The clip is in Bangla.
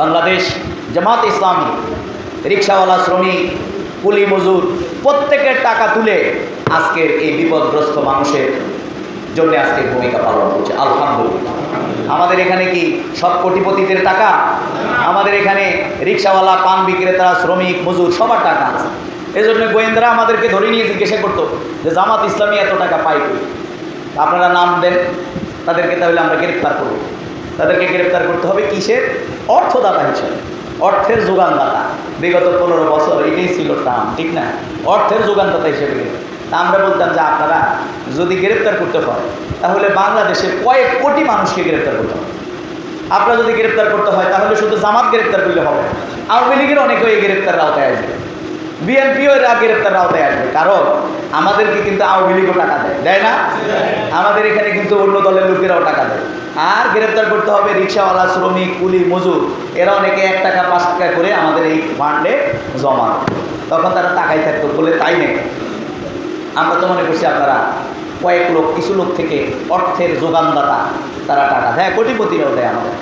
বাংলাদেশ জামাত ইসলামী, রিক্সাওয়ালা শ্রমিক কুলি মজুর প্রত্যেকের টাকা তুলে আজকের এই বিপদগ্রস্ত মানুষের জন্য আজকে ভূমিকা পালন করছে। আলহামদুলিল্লাহ। আমাদের এখানে কি সব কোটিপতিদের টাকা? আমাদের এখানে রিক্সাওয়ালা, পান বিক্রেতা, শ্রমিক মজুর সবার টাকা আছে। এই জন্য গোয়েন্দারা আমাদেরকে ধরে নিয়ে জিজ্ঞাসা করতো যে জামাত ইসলামী এত টাকা পাই আপনারা নাম দেন, তাদেরকে তাহলে আমরা গ্রেপ্তার করব। তাদেরকে গ্রেপ্তার করতে হবে কিসের? অর্থদাতা হিসেবে। অর্থের যোগানদাতা। বিগত পনেরো বছর এটাই ছিল টার্ম, ঠিক না? অর্থের যোগানদাতা হিসেবে আমরা বলতাম যে আপনারা যদি গ্রেপ্তার করতে হয়, তাহলে বাংলাদেশের কয়েক কোটি মানুষকে গ্রেপ্তার করতে হবে। আপনারা যদি গ্রেপ্তার করতে হয়, তাহলে শুধু জামাত গ্রেপ্তার করলে হবে। আওয়ামী লীগের অনেকে এই গ্রেপ্তার আওতায় আসবে। বিএনপিও এরা গ্রেপ্তার আওতায় আসবে। কারণ আমাদেরকে কিন্তু আওয়ামী লীগও টাকা দেয় দেয় না? আমাদের এখানে কিন্তু অন্য দলের লোকেরাও টাকা আর গ্রেপ্তার করতে হবে রিক্সাওয়ালা, শ্রমিক কুলি মজুর। এরা অনেকে এক টাকা, পাঁচ টাকা করে আমাদের এই ফান্ডে জমা তখন তারা টাকাই থাকতো, বলে, তাই নেই আমরা তো মনে করছি আপনারা কয়েক লোক, কিছু লোক থেকে অর্থের যোগানদাতা, তারা টাকা দেয়, কোটিপতিরাও দেয় আমাদের।